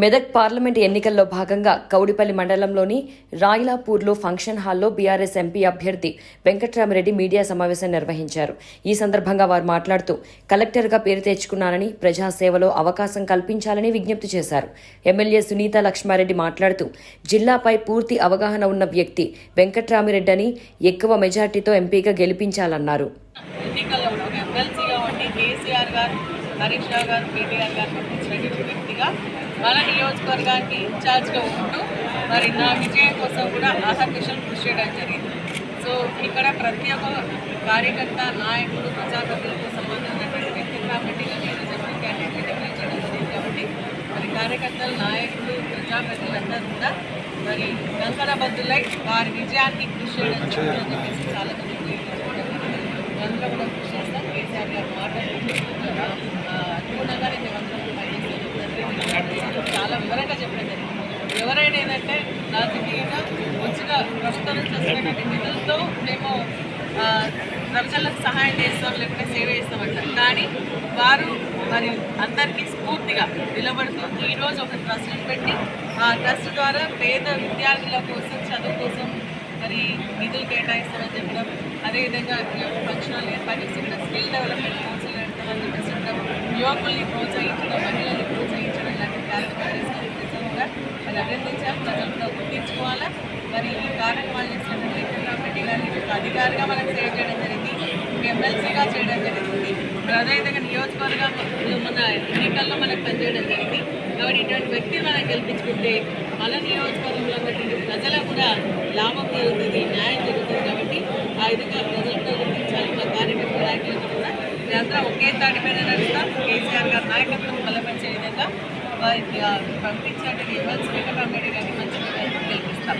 Medak parliament ఎన్నికల్లో భాగంగా కౌడిపల్లి మండలంలోని రాయిలాపూర్లో ఫంక్షన్ హాల్లో బీఆర్ఎస్ ఎంపీ అభ్యర్థి వెంకట్రామరెడ్డి మీడియా సమావేశం నిర్వహించారు. ఈ సందర్భంగా వారు మాట్లాడుతూ కలెక్టర్గా పేరు తెచ్చుకున్నానని ప్రజాసేవలో అవకాశం కల్పించాలని విజ్ఞప్తి చేశారు. ఎమ్మెల్యే సునీత లక్ష్మారెడ్డి మాట్లాడుతూ జిల్లాపై పూర్తి అవగాహన ఉన్న వ్యక్తి వెంకట్రామిరెడ్డి అని ఎక్కువ మెజార్టీతో ఎంపీగా గెలిపించాలన్నారు. కేసీఆర్ గారు హరీష్ రావు గారు కేటీఆర్ గారు వ్యక్తిగా మన నియోజకవర్గానికి ఇన్ఛార్జ్గా ఉంటూ మరి నా విజయం కోసం కూడా ఆహర్నిశలు కృషి చేయడం జరిగింది. సో ఇక్కడ ప్రతి ఒక్క కార్యకర్త నాయకుడు ప్రజాప్రతినిధులకు సంబంధించినటువంటి వ్యక్తి కాబట్టి నేను చెప్పిన క్యాండిడేట్ డిక్లేర్ చేయడం జరిగింది కాబట్టి మరి కార్యకర్తలు నాయకులు ప్రజాప్రతినిధులందరూ కూడా మరి గంకరబద్దులై వారి విజయానికి కృషి చేయడం జరుగుతుందని చెప్పేసి చాలా మంది అందరూ కూడా కృషి చేస్తాం కేసీఆర్ గారు ఎవరైనా ఏంటంటే రాజకీయంగా మంచిగా ప్రస్తుతం చేస్తున్నటువంటి నిధులతో మేము ప్రజలకు సహాయం చేస్తాం లేకుంటే సేవ చేస్తామంటారు. కానీ వారు మరి అందరికీ స్ఫూర్తిగా నిలబడుతూ ఈరోజు ఒక ట్రస్ట్ని పెట్టి ఆ ట్రస్ట్ ద్వారా పేద విద్యార్థుల కోసం చదువు కోసం మరి నిధులు కేటాయిస్తామని చెప్పడం అదేవిధంగా ఫంక్షనాలు ఏర్పాటు చేసి స్కిల్ డెవలప్మెంట్ కౌన్సిల్ పెడతామని చెప్పేసి చెప్పడం యువకుల్ని ప్రోత్సహించడం మహిళలు ప్రోత్సహించడం ఇలాంటి కార్యక్రమాలు చేసిన ప్రజలు కూడా మరి అభినందించాలి ప్రజలు కూడా గుర్తించుకోవాలా మరి ఈ కార్యక్రమాలు చేసినటువంటి వెంకటరామరెడ్డి గారిని ఒక అధికారిగా మనకు సేవ చేయడం జరిగింది. ఎమ్మెల్సీగా చేయడం జరిగింది. అదేవిధంగా నియోజకవర్గంలో మన ఎన్నికల్లో మనకు పనిచేయడం జరిగింది. కాబట్టి ఇటువంటి వ్యక్తిని మనం గెలిపించుకుంటే మన నియోజకవర్గంలో ఉన్నటువంటి ప్రజలకు కూడా లాభం జరుగుతుంది న్యాయం జరుగుతుంది. కాబట్టి ఆ విధంగా ప్రజలు కూడా గుర్తించాలి. మా కార్యకర్త నాయకులకు కూడా మేమందరం ఒకే తాటిపైన నడుస్తాం. కేసీఆర్ గారి నాయకత్వం బలపరిచే విధంగా వారికి పంపించినటువంటి ఎమ్మెల్సీ వెంకటరామరెడ్డి గారిని మంచి గెలిపిస్తాం.